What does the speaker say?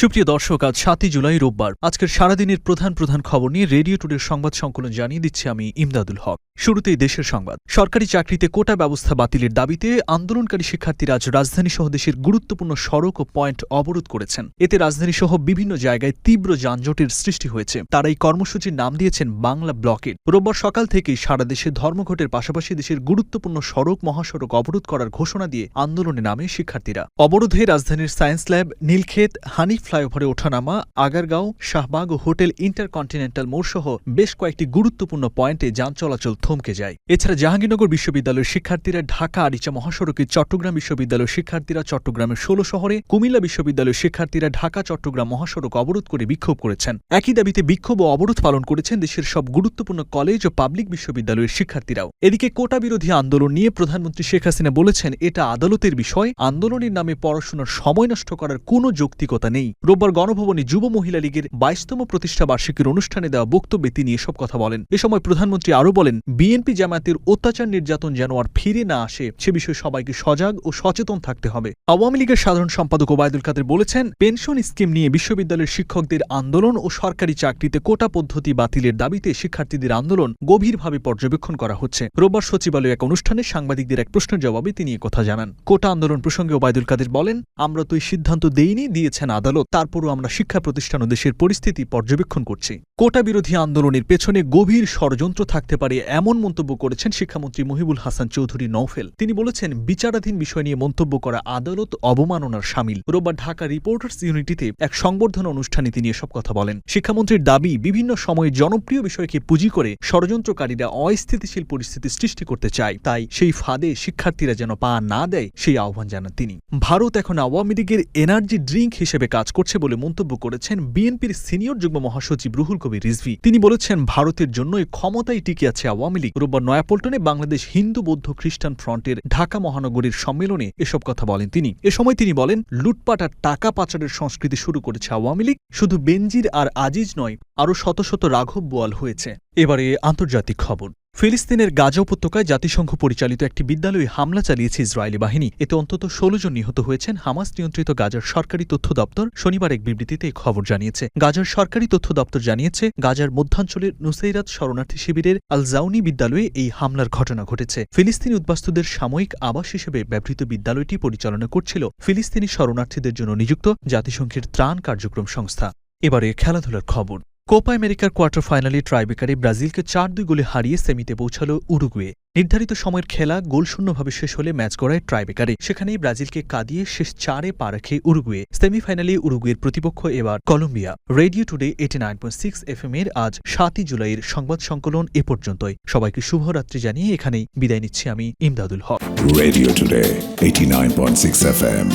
সুপ্রিয় দর্শক, আজ সাতই জুলাই, রোববার। আজকের সারাদিনের প্রধান প্রধান খবর নিয়ে রেডিও টুডের সংবাদ সংকলন জানিয়ে দিচ্ছি আমি ইমদাদুল হক। শুরুতেই দেশের সংবাদ। সরকারি চাকরিতে কোটা ব্যবস্থা বাতিলের দাবিতে আন্দোলনকারী শিক্ষার্থীরা আজ রাজধানী সহ দেশের গুরুত্বপূর্ণ সড়ক ও পয়েন্ট অবরোধ করেছেন। এতে রাজধানী সহ বিভিন্ন জায়গায় তীব্র যানজটের সৃষ্টি হয়েছে। তারা এই কর্মসূচির নাম দিয়েছেন বাংলা ব্লকের। রোববার সকাল থেকেই সারা দেশে ধর্মঘটের পাশাপাশি দেশের গুরুত্বপূর্ণ সড়ক, মহাসড়ক অবরোধ করার ঘোষণা দিয়ে আন্দোলনে নামে শিক্ষার্থীরা। অবরোধে রাজধানীর সায়েন্স ল্যাব, নীলক্ষেত, হানিফ ফ্লাইওভারে ওঠানামা, আগারগাঁও, শাহবাগ ও হোটেল ইন্টারকন্টিনেন্টাল মোড় সহ বেশ কয়েকটি গুরুত্বপূর্ণ পয়েন্টে যান চলাচল থমকে যায়। এছাড়া জাহাঙ্গীরনগর বিশ্ববিদ্যালয়ের শিক্ষার্থীরা ঢাকা, আরিচা মহাসড়কে চট্টগ্রাম বিশ্ববিদ্যালয়ের শিক্ষার্থীরা চট্টগ্রামের ষোলো শহরে, কুমিল্লা বিশ্ববিদ্যালয়ের শিক্ষার্থীরা ঢাকা, চট্টগ্রাম মহাসড়ক অবরোধ করে বিক্ষোভ করেছেন। একই দাবিতে বিক্ষোভ ও অবরোধ পালন করেছেন দেশের সব গুরুত্বপূর্ণ কলেজ ও পাবলিক বিশ্ববিদ্যালয়ের শিক্ষার্থীরাও। এদিকে কোটা বিরোধী আন্দোলন নিয়ে প্রধানমন্ত্রী শেখ হাসিনা বলেছেন, এটা আদালতের বিষয়। আন্দোলনের নামে পড়াশোনার সময় নষ্ট করার কোনো যৌক্তিকতা নেই। রোববার গণভবনে যুব মহিলা লীগের বাইশতম প্রতিষ্ঠা বার্ষিকীর অনুষ্ঠানে দেওয়া বক্তব্যে তিনি এসব কথা বলেন। এ সময় প্রধানমন্ত্রী আরও বলেন বিএনপি জামায়াতের অত্যাচার নির্যাতন যেন আর ফিরে না আসে, সে বিষয়ে সবাইকে সজাগ ও সচেতন থাকতে হবে। আওয়ামী লীগের সাধারণ সম্পাদক ওবায়দুল কাদের বলেছেন, পেনশন স্কিম নিয়ে বিশ্ববিদ্যালয়ের শিক্ষকদের আন্দোলন ও সরকারি চাকরিতে কোটা পদ্ধতি বাতিলের দাবিতে শিক্ষার্থীদের আন্দোলন গভীরভাবে পর্যবেক্ষণ করা হচ্ছে। রোববার সচিবালয়ে এক অনুষ্ঠানে সাংবাদিকদের এক প্রশ্নের জবাবে তিনি কথা জানান। কোটা আন্দোলন প্রসঙ্গে ওবায়দুল কাদের বলেন, আমরা তো এই সিদ্ধান্ত দেইনি, দিয়েছেন আদালত। তারপরও আমরা শিক্ষা প্রতিষ্ঠান ও দেশের পরিস্থিতি পর্যবেক্ষণ করছি। কোটা বিরোধী আন্দোলনের পেছনে গভীর ষড়যন্ত্র থাকতে পারে এমন মন্তব্য করেছেন শিক্ষামন্ত্রী মহিবুল হাসান চৌধুরী নৌফেল তিনি বলেছেন, বিচারাধীন বিষয় নিয়ে মন্তব্য করা আদালত অবমাননার সামিল। রোববার ঢাকা রিপোর্টার্স ইউনিটিতে এক সংবর্ধনা অনুষ্ঠানে তিনি এসব কথা বলেন। শিক্ষামন্ত্রীর দাবি, বিভিন্ন সময়ে জনপ্রিয় বিষয়কে পুঁজি করে ষড়যন্ত্রকারীরা অস্থিতিশীল পরিস্থিতি সৃষ্টি করতে চায়। তাই সেই ফাঁদে শিক্ষার্থীরা যেন পা না দেয়, সেই আহ্বান জানান তিনি। ভারত এখন আওয়ামী লীগের এনার্জি ড্রিঙ্ক হিসেবে কাজ করছে বলে মন্তব্য করেছেন বিএনপির সিনিয়র যুগ্ম মহাসচিব রুহুল কবির রিজভি। তিনি বলেছেন, ভারতের জন্যই ক্ষমতায় টিকে আছে আওয়ামী লীগ রোববার নয়াপল্টনে বাংলাদেশ হিন্দু বৌদ্ধ খ্রিস্টান ফ্রন্টের ঢাকা মহানগরীর সম্মেলনে এসব কথা বলেন তিনি। এ সময় তিনি বলেন, লুটপাট আর টাকা পাচারের সংস্কৃতি শুরু করেছে আওয়ামী লীগ, শুধু বেনজির আর আজিজ নয়, আরও শত শত রাঘব বোয়াল হয়েছে। এবারে আন্তর্জাতিক খবর। ফিলিস্তিনের গাজা উপত্যকায় জাতিসংঘ পরিচালিত একটি বিদ্যালয়ে হামলা চালিয়েছে ইসরায়েলি বাহিনী। এতে অন্তত ষোলো জন নিহত হয়েছেন। হামাস নিয়ন্ত্রিত গাজার সরকারি তথ্য দপ্তর শনিবার এক বিবৃতিতে এই খবর জানিয়েছে। গাজার সরকারি তথ্য দপ্তর জানিয়েছে, গাজার মধ্যাঞ্চলের নুসৈরাত শরণার্থী শিবিরের আল জাউনি বিদ্যালয়ে এই হামলার ঘটনা ঘটেছে। ফিলিস্তিনি উদ্বাস্তুদের সাময়িক আবাস হিসেবে ব্যবহৃত বিদ্যালয়টি পরিচালনা করছিল ফিলিস্তিনি শরণার্থীদের জন্য নিযুক্ত জাতিসংঘের ত্রাণ কার্যক্রম সংস্থা। এবারে খেলাধুলার খবর। কোপা আমেরিকার কোয়ার্টার ফাইনালে ট্রাইবেকারে ব্রাজিলকে চার দুই গোলে হারিয়ে সেমিতে পৌঁছাল উরুগুয়ে। নির্ধারিত সময়ের খেলা গোলশূন্যভাবে শেষ হলে ম্যাচ গড়ায় ট্রাইবেকারে। সেখানেই ব্রাজিলকে কাঁদিয়ে শেষ চারে পা রাখে উরুগুয়ে। সেমিফাইনালে উরুগুয়ের প্রতিপক্ষ এবার Colombia. Radio today eighty nine point six F M এর আজ সাতই জুলাইয়ের সংবাদ সংকলন এ পর্যন্তই। সবাইকে শুভরাত্রি জানিয়ে এখানেই বিদায় নিচ্ছি আমি ইমদাদুল হক। Radio Today, 89.6 FM.